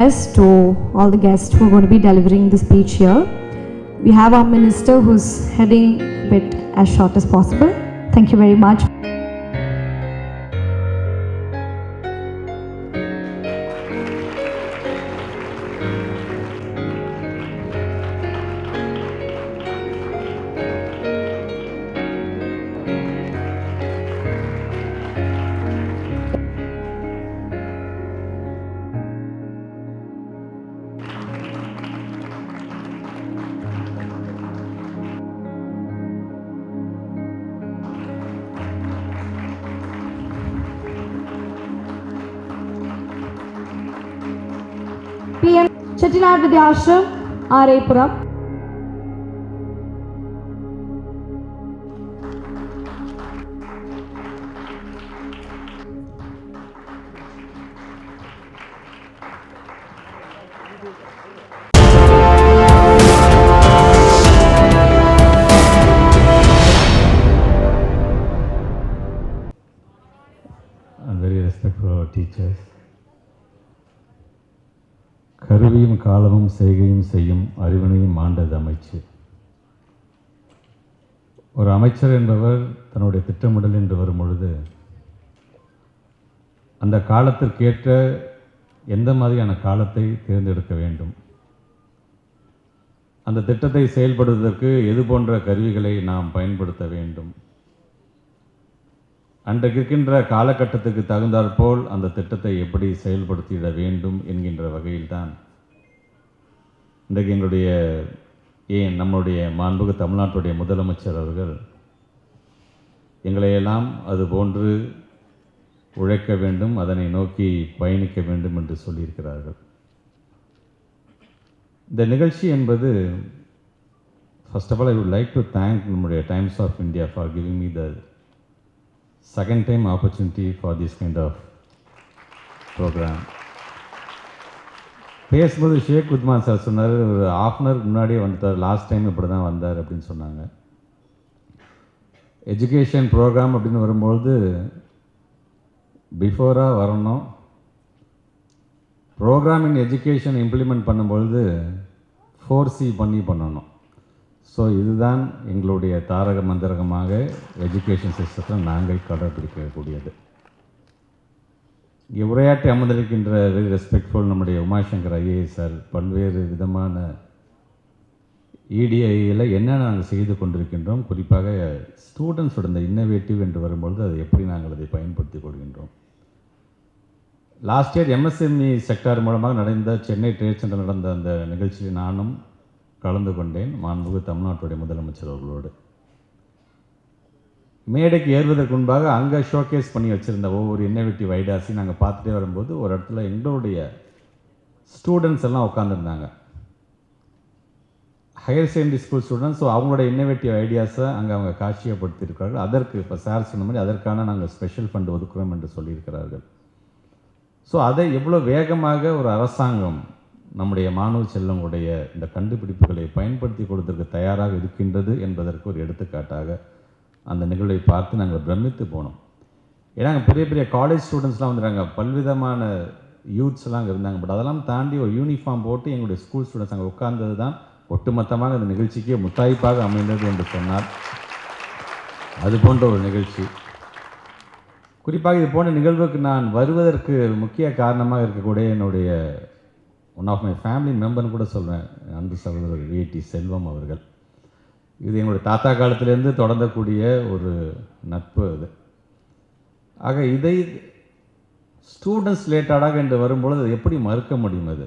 To all the guests who are going to be delivering the speech here. We have our minister who's heading it as short as possible. Thank you very much. Chettinad വിദ്യാശ്രം ആരേപ്പുറം. காலமும் செய்கையும் செய்யும் அறிவினையும் ஆண்டது அமைச்சு. ஒரு அமைச்சர் என்பவர் தன்னுடைய திட்டமிடல் என்று வரும் பொழுது அந்த காலத்திற்கேற்ற எந்த மாதிரியான காலத்தை தேர்ந்தெடுக்க வேண்டும்? அந்த திட்டத்தை செயல்படுவதற்கு எது போன்ற கருவிகளை நாம் பயன்படுத்த வேண்டும்? அன்றைக்கு இருக்கின்ற காலகட்டத்துக்கு தகுந்தாற்போல் அந்த திட்டத்தை எப்படி செயல்படுத்திட வேண்டும் என்கின்ற வகையில்தான் இன்றைக்கு எங்களுடைய ஏன் நம்முடைய மாண்புக தமிழ்நாட்டுடைய முதலமைச்சர் அவர்கள் எங்களையெல்லாம் அது போன்று உழைக்க வேண்டும் அதனை நோக்கி பயணிக்க வேண்டும் என்று சொல்லியிருக்கிறார்கள். இந்த நிகழ்ச்சி என்பது first of all I would like to thank நம்முடைய Times of India for giving me the second time opportunity for this kind of programme பேசும்போது ஷேக் உத்மான் சார் சொன்னார் ஒரு ஆஃப் அன் முன்னாடியே வந்துட்டார் லாஸ்ட் டைம் இப்படி தான் வந்தார் அப்படின்னு சொன்னாங்க. எஜுகேஷன் ப்ரோக்ராம் அப்படின்னு வரும்பொழுது பிஃபோராக வரணும். ப்ரோக்ராம் இன் எஜுகேஷன் இம்ப்ளிமெண்ட் பண்ணும்பொழுது ஃபோர் சி பண்ணி பண்ணணும். ஸோ இதுதான் எங்களுடைய தாரக மந்திரகமாக எஜுகேஷன் சிஸ்டத்தில் நாங்கள் கடைபிடிக்கக்கூடியது. இங்கே உரையாற்றி அமர்ந்திருக்கின்ற வெரி ரெஸ்பெக்ட்ஃபுல் நம்முடைய உமாசங்கர் ஐஏஎஸ் சார் பல்வேறு விதமான இடிஐயில் என்ன நாங்கள் செய்து கொண்டிருக்கின்றோம் குறிப்பாக ஸ்டூடெண்ட்ஸோட இந்த இன்னோவேட்டிவ் என்று வரும்பொழுது அதை எப்படி நாங்கள் அதை பயன்படுத்தி கொள்கின்றோம். லாஸ்ட் இயர் எம்எஸ்எம்இ செக்டார் மூலமாக நடந்த சென்னை ட்ரேட் சென்டர் நடந்த அந்த நிகழ்ச்சியில் நானும் கலந்து கொண்டேன். மாண்புகு தமிழ்நாட்டுடைய முதலமைச்சர் அவர்களோடு. மேடைக்கு ஏறுவதற்கு முன்பாக அங்கே ஷோகேஸ் பண்ணி வச்சுருந்த ஒவ்வொரு இன்னோவேட்டிவ் ஐடியாஸையும் நாங்கள் பார்த்துட்டே வரும்போது ஒரு இடத்துல எங்களுடைய ஸ்டூடெண்ட்ஸ் எல்லாம் உட்காந்துருந்தாங்க higher secondary school students so அவங்களோட இன்னோவேட்டிவ் ஐடியாஸை அங்கே அவங்க காட்சியப்படுத்தியிருக்கிறார்கள். அதற்கு இப்போ சார் சொன்ன மாதிரி அதற்கான நாங்கள் ஸ்பெஷல் ஃபண்ட் ஒதுக்குறோம் என்று சொல்லியிருக்கிறார்கள். ஸோ அதை எவ்வளோ வேகமாக ஒரு அரசாங்கம் நம்முடைய மாணவ செல்வங்களுடைய இந்த கண்டுபிடிப்புகளை பயன்படுத்தி கொடுத்ததற்கு தயாராக இருக்கின்றது என்பதற்கு ஒரு எடுத்துக்காட்டாக அந்த நிகழ்வை பார்த்து நாங்கள் பிரமித்து போனோம். ஏன்னா அங்கே பெரிய பெரிய காலேஜ் ஸ்டூடெண்ட்ஸ்லாம் வந்துடுறாங்க பல்விதமான யூத்ஸ்லாம் அங்கே இருந்தாங்க. பட் அதெல்லாம் தாண்டி ஒரு யூனிஃபார்ம் போட்டு எங்களுடைய ஸ்கூல் ஸ்டூடெண்ட்ஸ் அங்கே உட்கார்ந்தது தான் ஒட்டுமொத்தமாக அந்த நிகழ்ச்சிக்கு முத்தாய்ப்பாக அமைந்தது என்று சொன்னார். அது போன்ற ஒரு நிகழ்ச்சி. குறிப்பாக இது போன்ற நிகழ்வுக்கு நான் வருவதற்கு முக்கிய காரணமாக இருக்கக்கூடிய என்னுடைய ஒன் ஆஃப் மை ஃபேமிலி மெம்பர்னு கூட சொல்வேன். அன்பு சகோதரர் விஐடி செல்வம் அவர்கள். இது எங்களுடைய தாத்தா காலத்திலேருந்து தொடர்ந்தக்கூடிய ஒரு நட்பு அது. ஆக இதை ஸ்டூடெண்ட்ஸ் ரிலேட்டடாக என்று வரும்பொழுது அதை எப்படி மறுக்க முடியும் அது?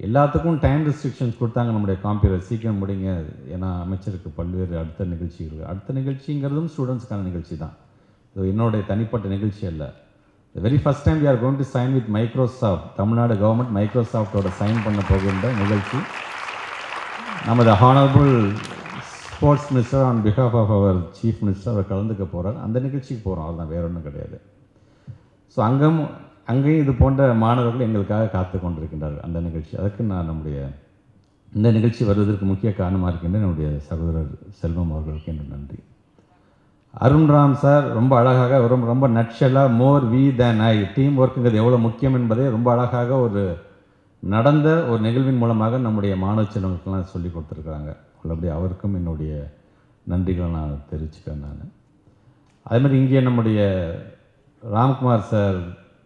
எல்லாத்துக்கும் டைம் ரெஸ்ட்ரிக்ஷன்ஸ் கொடுத்தாங்க நம்முடைய காம்பியூட்டர் சீக்கிரம் முடிங்க. ஏன்னா அமைச்சருக்கு பல்வேறு அடுத்த நிகழ்ச்சிகள். அடுத்த நிகழ்ச்சிங்கிறதும் ஸ்டூடெண்ட்ஸ்க்கான நிகழ்ச்சி தான். இது என்னுடைய தனிப்பட்ட நிகழ்ச்சி அல்ல. The very first time we are going to sign with Microsoft Tamil Nadu government மைக்ரோசாஃப்டோட sign பண்ண போகின்ற நிகழ்ச்சி. நமது honourable sports minister on behalf of our chief minister அவர் கலந்துக்க போகிறார் அந்த நிகழ்ச்சிக்கு போகிறோம் அதுதான் வேற ஒன்றும் கிடையாது. ஸோ அங்கும் அங்கேயும் இது போன்ற மாணவர்கள் எங்களுக்காக காத்து கொண்டிருக்கின்றார்கள். அந்த நிகழ்ச்சி. அதுக்கு நான் நம்முடைய இந்த நிகழ்ச்சி வருவதற்கு முக்கிய காரணமாக இருக்கின்ற நம்முடைய சகோதரர் செல்வம் அவர்களுக்கு என்று நன்றி. அருண்ராம் சார் ரொம்ப அழகாக ரொம்ப ரொம்ப நட்சலாக more we than I team ஒர்க்குங்கிறது எவ்வளோ முக்கியம் என்பதை ரொம்ப அழகாக ஒரு நடந்த ஒரு நிகழ்வின் மூலமாக நம்முடைய மாணவ செல்வங்களுக்கெல்லாம் சொல்லி கொடுத்துருக்குறாங்க. உள்ளபடி அவருக்கும் என்னுடைய நன்றிகளை நான் தெரிவிச்சுக்கிறேன் நான். அதே மாதிரி இங்கே நம்முடைய ராம்குமார் சார்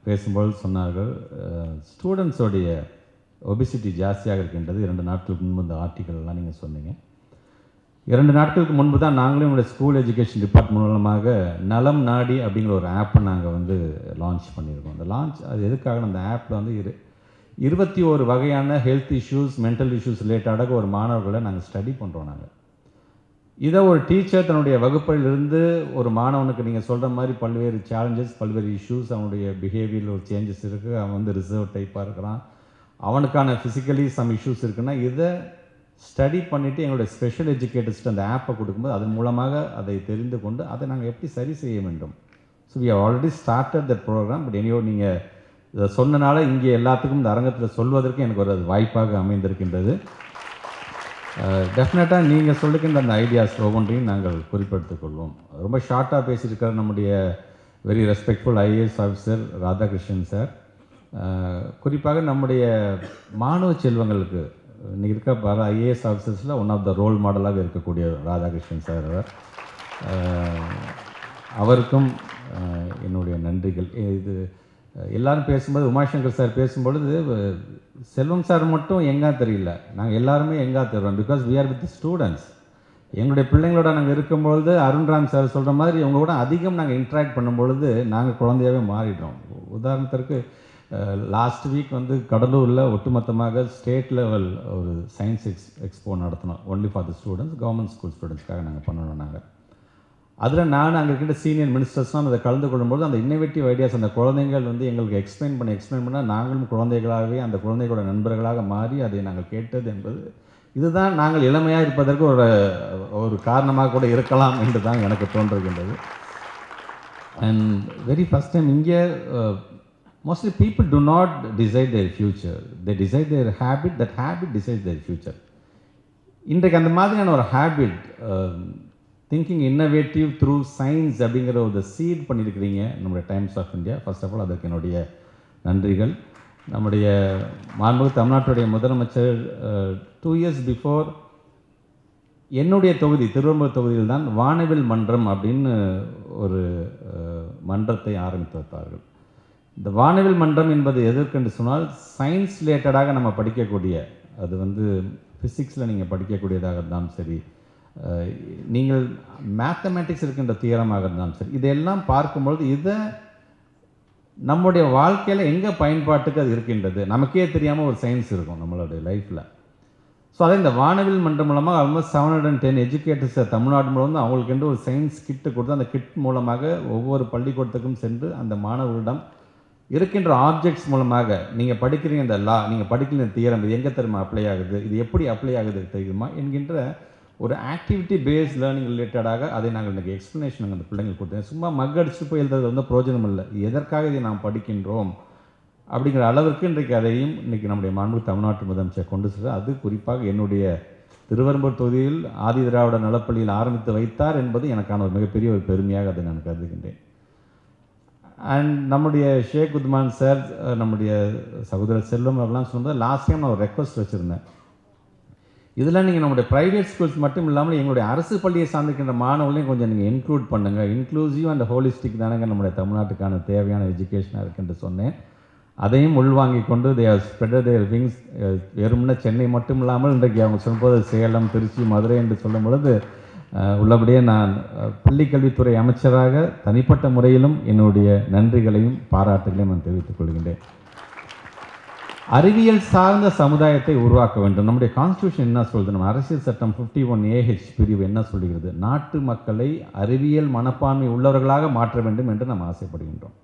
பேசும்போது சொன்னார்கள் ஸ்டூடெண்ட்ஸோடைய ஒபிசிட்டி ஜாஸ்தியாக இருக்கின்றது. இரண்டு நாட்களுக்கு முன்பு இந்த ஆர்டிக்கல் நீங்கள் சொன்னீங்க. இரண்டு நாட்களுக்கு முன்பு தான் நாங்களும் எங்களுடைய ஸ்கூல் எஜுகேஷன் டிபார்ட்மெண்ட் மூலமாக நலம் நாடி அப்படிங்கிற ஒரு ஆப்பை நாங்கள் வந்து லான்ச் பண்ணியிருக்கோம். அந்த லான்ச் அது எதுக்காக? அந்த ஆப்பில் வந்து இரு இருபத்தி ஒரு வகையான ஹெல்த் இஷ்யூஸ் மென்டல் இஷ்யூஸ் ரிலேட்டடாக ஒரு மாணவர்களை நாங்கள் ஸ்டடி பண்ணுறோம் நாங்கள் இதை ஒரு டீச்சர் தன்னுடைய வகுப்பிலிருந்து ஒரு மாணவனுக்கு நீங்கள் சொல்கிற மாதிரி பல்வேறு சேலஞ்சஸ் பல்வேறு இஷ்யூஸ் அவனுடைய பிஹேவியரில் ஒரு சேஞ்சஸ் இருக்குது அவன் வந்து ரிசர்வ் டைப்பாக இருக்கிறான். அவனுக்கான ஃபிசிக்கலி சம் இஷ்யூஸ் இருக்குன்னா இதை ஸ்டடி பண்ணிவிட்டு எங்களுடைய ஸ்பெஷல் எஜுகேட்டர்ஸ்ட்டு அந்த ஆப்பை கொடுக்கும்போது அதன் மூலமாக அதை தெரிந்து கொண்டு அதை நாங்கள் எப்படி சரி செய்ய வேண்டும். So we already started that programme but anyhow நீங்கள் இதை சொன்னனால இங்கே எல்லாத்துக்கும் இந்த அரங்கத்தில் சொல்வதற்கு எனக்கு ஒரு அது வாய்ப்பாக அமைந்திருக்கின்றது. டெஃபினட்டாக நீங்கள் சொல்லிக்கின்ற அந்த ஐடியாஸ் ஒவ்வொன்றையும் நாங்கள் குறிப்பெடுத்துக் கொள்வோம். ரொம்ப ஷார்ட்டாக பேசியிருக்கிற நம்முடைய very respectful IAS officer Radhakrishnan sir. குறிப்பாக நம்முடைய மாணவ செல்வங்களுக்கு இன்றைக்கி இருக்க பல ஐஏஎஸ் ஆஃபீஸர்ஸில் ஒன் ஆஃப் த ரோல் மாடலாக இருக்கக்கூடிய ராதாகிருஷ்ணன் சார் அவர். அவருக்கும் என்னுடைய நன்றிகள். இது எல்லாரும் பேசும்போது உமாசங்கர் சார் பேசும்பொழுது செல்வம் சார் மட்டும் எங்கா தெரியல. நாங்கள் எல்லாருமே எங்கா தருவோம். Because we are with students எங்களுடைய பிள்ளைங்களோட நாங்கள் இருக்கும்பொழுது அருண்ராம் சார் சொல்கிற மாதிரி இவங்க கூட அதிகம் நாங்கள் இன்ட்ராக்ட் பண்ணும்பொழுது நாங்கள் குழந்தையாகவே மாறிடுறோம் உதாரணத்திற்கு லாஸ்ட் வீக் வந்து கடலூரில் ஒட்டுமொத்தமாக ஸ்டேட் லெவல் ஒரு சயின்ஸ் எக்ஸ் எக்ஸ்போ நடத்தினோம். Only for the students government school ஸ்டூடெண்ட்ஸ்க்காக நாங்கள் பண்ணணும் நாங்கள் அதில் நான் அங்கே இருக்கின்ற சீனியர் மினிஸ்டர்ஸ்லாம் அதை கலந்து கொள்ளும்போது அந்த இன்னோவேட்டிவ் ஐடியாஸ் அந்த குழந்தைகள் வந்து எங்களுக்கு எக்ஸ்பிளைன் பண்ணி எக்ஸ்பிளைன் பண்ணால் நாங்களும் குழந்தைகளாகவே அந்த குழந்தைகளோட நண்பர்களாக மாறி அதை நாங்கள் கேட்டது என்பது இதுதான் நாங்கள் இளமையாக இருப்பதற்கு ஒரு ஒரு காரணமாக கூட இருக்கலாம் என்று தான் எனக்கு தோன்றுகின்றது. அண்ட் வெரி ஃபஸ்ட் டைம் இங்கே mostly people do not decide their future they decide their habit that habit decide their future இன்றைக்கு அந்த மாதிரியான ஒரு habit thinking innovative through science அப்படிங்கிற ஒரு சீட் பண்ணியிருக்கிறீங்க நம்முடைய Times of India first of all அதற்கு என்னுடைய நன்றிகள். நம்முடைய மாண்புமிகு தமிழ்நாட்டுடைய முதலமைச்சர் டூ இயர்ஸ் பிஃபோர் என்னுடைய தொகுதி திருவம்பூர் தொகுதியில் தான் வானவில் மன்றம் அப்படின்னு ஒரு மன்றத்தை ஆரம்பித்து வைத்தார்கள். இந்த வானவில் மன்றம் என்பது எதற்கென்று சொன்னால் சயின்ஸ் ரிலேட்டடாக நம்ம படிக்கக்கூடிய அது வந்து ஃபிசிக்ஸில் நீங்கள் படிக்கக்கூடியதாக இருந்தாலும் சரி நீங்கள் மேத்தமேட்டிக்ஸ் இருக்கின்ற தீரமாக இருந்தாலும் சரி. இதெல்லாம் பார்க்கும்பொழுது இதை நம்முடைய வாழ்க்கையில் எங்கே பயன்பாட்டுக்கு அது இருக்கின்றது? நமக்கே தெரியாமல் ஒரு சயின்ஸ் இருக்கும் நம்மளுடைய லைஃப்பில் ஸோ அதே இந்த வானவில் மன்றம் மூலமாக almost seven hundred and ten educators Tamil Nadu மூலம் வந்து அவங்களுக்கு ஒரு சயின்ஸ் கிட்டு கொடுத்து அந்த கிட் மூலமாக ஒவ்வொரு பள்ளிக்கூடத்துக்கும் சென்று அந்த மாணவர்களிடம் இருக்கின்ற ஆப்ஜெக்ட்ஸ் மூலமாக நீங்கள் படிக்கிறீங்க இந்த லா நீங்கள் படிக்கிற தியரம் இது எங்கே தெரியுமா அப்ளை ஆகுது? இது எப்படி அப்ளை ஆகுது தெரியுமா? என்கின்ற ஒரு ஆக்டிவிட்டி பேஸ் லேர்னிங் ரிலேட்டடாக அதை நாங்கள் இன்றைக்கி எக்ஸ்ப்ளனேஷன் நாங்கள் அந்த பிள்ளைங்களுக்கு கொடுத்தேன். சும்மா மக் போய் எழுதுறது வந்து பிரோஜனம் இல்லை. எதற்காக இதை நாம் படிக்கின்றோம் அப்படிங்கிற அளவிற்கு இன்றைக்கு அதையும் இன்றைக்கி நம்முடைய மாண்பு தமிழ்நாட்டு முதலமைச்சர் கொண்டு செல்ல அது குறிப்பாக என்னுடைய திருவரம்பூர் தொகுதியில் ஆதி திராவிட நலப்பள்ளியில் ஆரம்பித்து வைத்தார் என்பது எனக்கான ஒரு மிகப்பெரிய ஒரு பெருமையாக அதை நான் கருதுகின்றேன். அண்ட் நம்முடைய ஷேக் உத்மான் சார் நம்முடைய சகோதரர் செல்வம் அப்படிலாம் சொன்னது லாஸ்ட் டைம் நான் ஒரு ரெக்வஸ்ட் வச்சுருந்தேன். இதெல்லாம் நீங்கள் நம்முடைய ப்ரைவேட் ஸ்கூல்ஸ் மட்டும் இல்லாமல் எங்களுடைய அரசு பள்ளியை சார்ந்திருக்கின்ற மாணவர்களையும் கொஞ்சம் நீங்கள் இன்க்ளூட் பண்ணுங்கள் இன்க்ளூசிவ் அண்ட் ஹோலிஸ்டிக் தானங்க நம்முடைய தமிழ்நாட்டுக்கான தேவையான எஜுகேஷனாக இருக்குன்னு சொன்னேன். அதையும் உள்வாங்கி கொண்டு தே ஸ்ப்ரெட் தேர் விங்ஸ் வெறும்னா சென்னை மட்டும் இல்லாமல் இன்றைக்கு அவங்க சொல்லும்போது சேலம் திருச்சி மதுரை என்று சொல்லும் பொழுது உள்ளபடியே நான் பள்ளிக்கல்வித்துறை அமைச்சராக தனிப்பட்ட முறையிலும் என்னுடைய நன்றிகளையும் பாராட்டுகளையும் நான் தெரிவித்துக் கொள்கின்றேன். அறிவியல் சார்ந்த சமுதாயத்தை உருவாக்க வேண்டும். நம்முடைய கான்ஸ்டியூஷன் என்ன சொல்கிறது நம்ம அரசியல் சட்டம் 51 ஒன் ஏஹெச் பிரிவு என்ன சொல்லுகிறது? நாட்டு மக்களை அறிவியல் மனப்பான்மை உள்ளவர்களாக மாற்ற வேண்டும் என்று நாம் ஆசைப்படுகின்றோம்.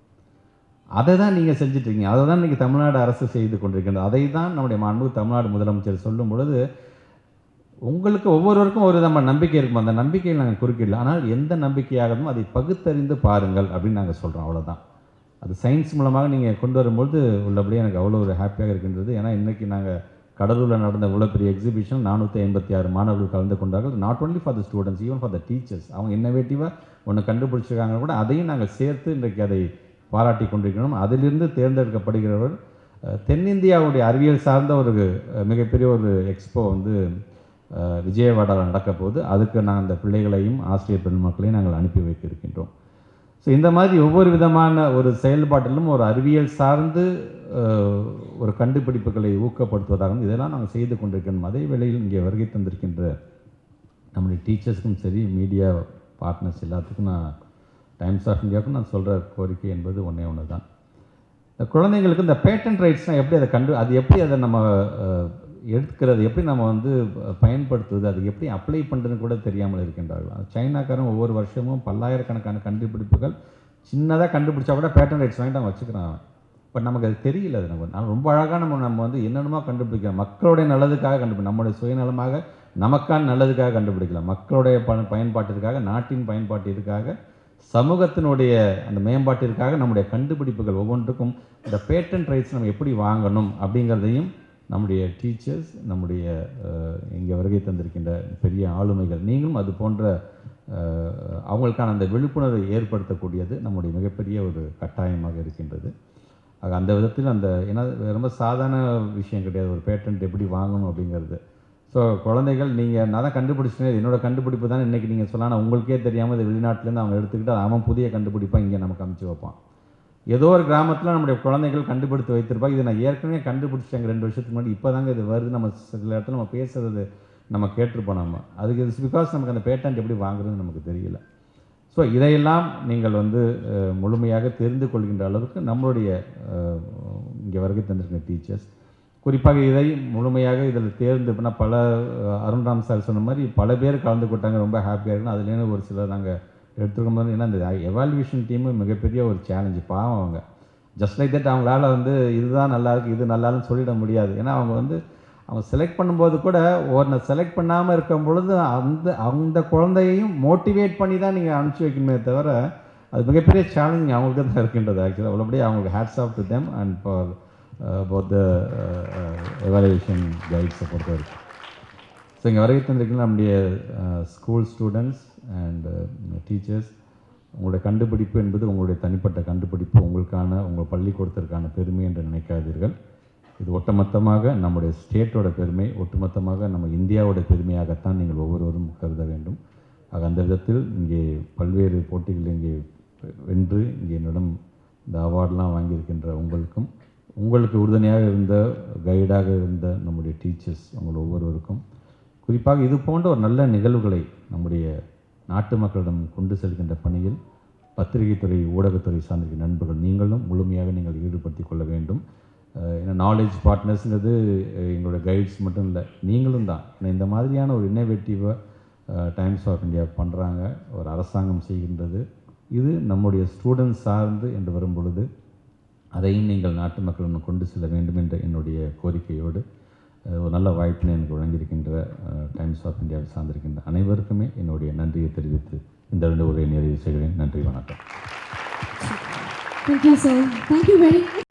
அதை தான் நீங்கள் செஞ்சிட்ருக்கீங்க அதை தான் இன்றைக்கி தமிழ்நாடு அரசு செய்து கொண்டிருக்கின்றது. அதை தான் நம்முடைய மாண்பு தமிழ்நாடு முதலமைச்சர் சொல்லும் பொழுது உங்களுக்கு ஒவ்வொருவருக்கும் ஒரு நம்ம நம்பிக்கை இருக்கும். அந்த நம்பிக்கையில் நாங்கள் குறுக்கிடல. ஆனால் எந்த நம்பிக்கையாகவும் அதை பகுத்தறிந்து பாருங்கள் அப்படின்னு நாங்கள் சொல்கிறோம் அவ்வளோதான் அது சயின்ஸ் மூலமாக நீங்கள் கொண்டு வரும்பொழுது உள்ளபடியே எனக்கு அவ்வளோ ஒரு ஹாப்பியாக இருக்கின்றது. ஏன்னா இன்றைக்கி நாங்கள் கடலூரில் நடந்த இவ்வளோ பெரிய எக்ஸிபிஷன் நானூற்றி ஐம்பத்தி ஆறு மாணவர்கள் கலந்து கொண்டார்கள். Not only for the students even for the teachers அவங்க இன்னோவேட்டிவாக ஒன்று கண்டுபிடிச்சிருக்காங்க கூட அதையும் நாங்கள் சேர்த்து இன்றைக்கு அதை பாராட்டி கொண்டிருக்கிறோம். அதிலிருந்து தேர்ந்தெடுக்கப்படுகிறவர் தென்னிந்தியாவுடைய அறிவியல் சார்ந்த ஒரு மிகப்பெரிய ஒரு எக்ஸ்போ வந்து விஜயவாடாவில் நடக்க போகுது அதுக்கு நான் அந்த பிள்ளைகளையும் ஆசிரியர் பெருமக்களையும் நாங்கள் அனுப்பி வைக்க இருக்கின்றோம் ஸோ இந்த மாதிரி ஒவ்வொரு விதமான ஒரு செயல்பாட்டிலும் ஒரு அறிவியல் சார்ந்து ஒரு கண்டுபிடிப்புகளை ஊக்கப்படுத்துவதாகவும் இதெல்லாம் நாங்கள் செய்து கொண்டிருக்கணும். அதே வேளையில் இங்கே வருகை தந்திருக்கின்ற நம்முடைய டீச்சர்ஸ்க்கும் சரி மீடியா பார்ட்னர்ஸ் எல்லாத்துக்கும் நான் டைம்ஸ் ஆஃப் இந்தியாவுக்கும் நான் சொல்கிற கோரிக்கை என்பது ஒன்றே ஒன்று தான் இந்த குழந்தைங்களுக்கு இந்த பேட்டன் ரைட்ஸ்னால் எப்படி அதை கண்டு அது எப்படி அதை நம்ம எடுக்கிறது எப்படி நம்ம வந்து பயன்படுத்துவது அது எப்படி அப்ளை பண்ணுறதுன்னு கூட தெரியாமல் இருக்கின்றார்கள். சைனாக்காரன் ஒவ்வொரு வருஷமும் பல்லாயிரக்கணக்கான கண்டுபிடிப்புகள் சின்னதாக கண்டுபிடிச்சா கூட பேட்டன் ரைட்ஸ் வாங்கிட்டு அவன் வச்சுக்கிறான் பட் நமக்கு அது தெரியல அது நம்ம நான் ரொம்ப அழகாக நம்ம நம்ம வந்து என்னென்னமோ கண்டுபிடிக்கலாம் மக்களுடைய நல்லதுக்காக கண்டுபிடி நம்மளுடைய சுயநலமாக நமக்கான நல்லதுக்காக கண்டுபிடிக்கலாம். மக்களுடைய ப பயன்பாட்டிற்காக நாட்டின் பயன்பாட்டிற்காக சமூகத்தினுடைய அந்த மேம்பாட்டிற்காக நம்முடைய கண்டுபிடிப்புகள் ஒவ்வொன்றுக்கும் இந்த பேட்டன் ரைட்ஸ் நம்ம எப்படி வாங்கணும் அப்படிங்கிறதையும் நம்முடைய டீச்சர்ஸ் நம்முடைய இங்கே வருகை தந்திருக்கின்ற பெரிய ஆளுமைகள் நீங்களும் அது போன்ற அவங்களுக்கான அந்த விழிப்புணர்வை ஏற்படுத்தக்கூடியது நம்முடைய மிகப்பெரிய ஒரு கட்டாயமாக இருக்கின்றது. ஆக அந்த விதத்தில் அந்த ஏன்னா ரொம்ப சாதாரண விஷயம் கிடையாது. ஒரு பேட்டன்ட் எப்படி வாங்கணும் அப்படிங்கிறது. ஸோ குழந்தைகள் நீங்கள் நான் தான் கண்டுபிடிச்சிட்டேன். என்னோட கண்டுபிடிப்பு தான் இன்றைக்கி நீங்கள் சொல்லலாம் உங்களுக்கே தெரியாமல் இது வெளிநாட்டிலேருந்து அவன் எடுத்துக்கிட்டு அவன் புதிய கண்டுபிடிப்பாக இங்கே நமக்கு அமுச்சு வைப்பான். ஏதோ ஒரு கிராமத்தில் நம்முடைய குழந்தைகள் கண்டுபிடித்து வைத்திருப்பாங்க. இதை நான் ஏற்கனவே கண்டுபிடிச்சிட்டேங்க ரெண்டு வருஷத்துக்கு முன்னாடி. இப்போ தாங்க இது வருது. நம்ம சில இடத்துல நம்ம பேசுறது நம்ம கேட்டிருப்போம் நம்ம. அதுக்கு இட்ஸ் பிகாஸ் நமக்கு அந்த பேட்டன்ட் எப்படி வாங்குறதுன்னு நமக்கு தெரியல. ஸோ இதையெல்லாம் நீங்கள் வந்து முழுமையாக தெரிந்து கொள்கின்ற அளவுக்கு நம்மளுடைய இங்கே வருகை தந்திருக்கிற டீச்சர்ஸ் குறிப்பாக இதை முழுமையாக இதில் தேர்ந்து பண்ண பல அருண்ராம் சார் சொன்ன மாதிரி பல பேர் கலந்து கொட்டாங்க ரொம்ப ஹாப்பியாக இருக்குன்னு. அதுலேருந்து ஒரு சிலர் நாங்கள் எடுத்துருக்கும் போது ஏன்னா அந்த எவால்யூஷன் டீமு மிகப்பெரிய ஒரு சேலஞ்சு பாவம் அவங்க. ஜஸ்ட் லைக் தட் அவங்களால வந்து இதுதான் நல்லா இருக்குது இது நல்லான்னு சொல்லிட முடியாது. ஏன்னா அவங்க வந்து அவங்க செலக்ட் பண்ணும்போது கூட ஒன்றை செலக்ட் பண்ணாமல் இருக்கும் பொழுது அந்த அந்த குழந்தையையும் மோட்டிவேட் பண்ணி தான் நீங்கள் அனுப்பிச்சி வைக்கணுமே தவிர அது மிகப்பெரிய சேலஞ்ச் அவங்களுக்கு தான் இருக்கின்றது ஆக்சுவலாக உள்ளபடி அவங்களுக்கு hats off to them and for both the evaluation கைட்ஸை பொறுத்த வரைக்கும். ஸோ இங்கே வரைக்கும் தந்திருக்கீங்க நம்முடைய ஸ்கூல் ஸ்டூடெண்ட்ஸ் அண்ட் டீச்சர்ஸ் உங்களுடைய கண்டுபிடிப்பு என்பது உங்களுடைய தனிப்பட்ட கண்டுபிடிப்பு. உங்களுக்கான உங்கள் பள்ளிக்கூடத்திற்கான பெருமை என்று நினைக்காதீர்கள். இது ஒட்டுமொத்தமாக நம்முடைய ஸ்டேட்டோட பெருமை. ஒட்டுமொத்தமாக நம்ம இந்தியாவோட பெருமையாகத்தான் நீங்கள் ஒவ்வொருவரும் கருத வேண்டும். ஆக அந்த விதத்தில் இங்கே பல்வேறு போட்டிகள் இங்கே வென்று இங்கே என்னிடம் இந்த அவார்டெலாம் வாங்கியிருக்கின்ற உங்களுக்கும் உங்களுக்கு உறுதுணையாக இருந்த கைடாக இருந்த நம்முடைய டீச்சர்ஸ் உங்கள் ஒவ்வொருவருக்கும் குறிப்பாக இது போன்ற ஒரு நல்ல நிகழ்வுகளை நம்முடைய நாட்டு மக்களிடம் கொண்டு செல்கின்ற பணியில் பத்திரிகை துறை ஊடகத்துறை சார்ந்த நண்பர்கள் நீங்களும் முழுமையாக நீங்கள் ஈடுபடுத்திக் கொள்ள வேண்டும். ஏன்னா நாலேஜ் பார்ட்னர்ஸுங்கிறது எங்களோட கைட்ஸ் மட்டும் இல்லை நீங்களும் தான். ஏன்னா இந்த மாதிரியான ஒரு இன்னோவேட்டிவாக டைம்ஸ் ஆஃப் இந்தியா பண்ணுறாங்க ஒரு அரசாங்கம் செய்கின்றது. இது நம்முடைய ஸ்டூடெண்ட்ஸ் சார்ந்து என்று வரும் பொழுது அதையும் நீங்கள் நாட்டு மக்களிடம் கொண்டு செல்ல வேண்டும் என்ற என்னுடைய கோரிக்கையோடு ஒரு நல்ல வாய்ப்பினை எனக்கு வழங்கியிருக்கின்ற டைம்ஸ் ஆஃப் இந்தியாவை சார்ந்திருக்கின்ற அனைவருக்குமே என்னுடைய நன்றியை தெரிவித்து இந்த ரெண்டு உரையை நிறைவு செய்கிறேன் நன்றி வணக்கம் Thank you, sir. Thank you very much.